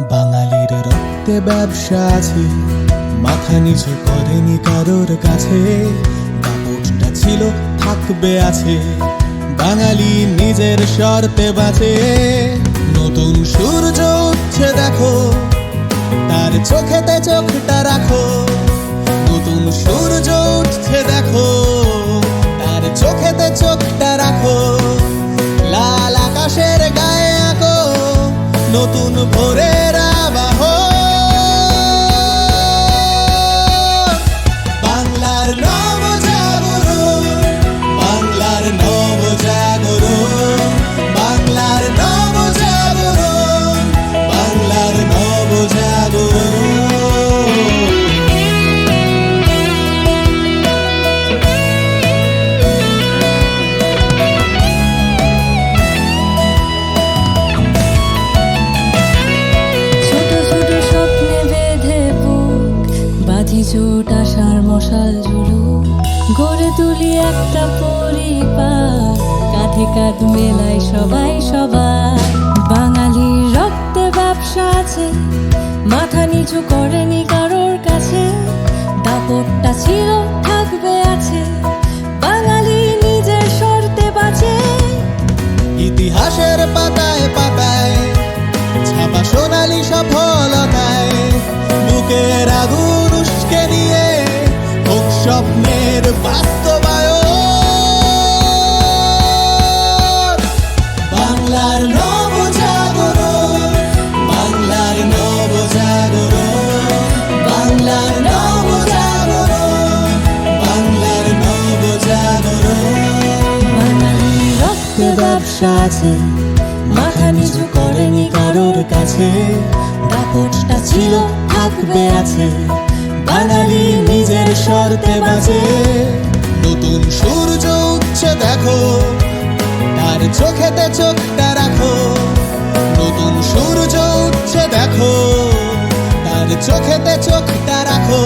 রক্তে ব্যবসা আছে, মাথা নিচু করেনি কারোর কাছে। কাপড়টা ছিল, থাকবে আছে, বাঙালি নিজের শর্তে বাঁচে। নতুন সূর্য উঠছে, দেখো, তার চোখেতে চোখটা রাখো। নতুন সূর্য উঠছে, দেখো। নতুন ভোরের চোট আশার মশাল জুলু গড়ে তুলি একটা পরিবার। কাঁধে কাঁধ মেলাই সবাই সবাই বাঙালির রক্তে ব্যবসা আছে, মাথা নিচু করেনি কারোর কাছে। দাপটটা ছিল, থাকবে আছে, বাঙালি নিজের শর্তে বাঁচে। ইতিহাসের পাতায় ব্যবসা আছে মাথা নিচু করেনি কারোর কাছে। দাপটটা ছিল থাকবে আছে। বাঙালি নিজের শর্তে বাজে। নতুন সূর্য উঠছে, দেখো। তার চোখেতে চোখটা রাখো। নতুন সূর্য উঠছে, দেখো। তার চোখেতে চোখটা রাখো।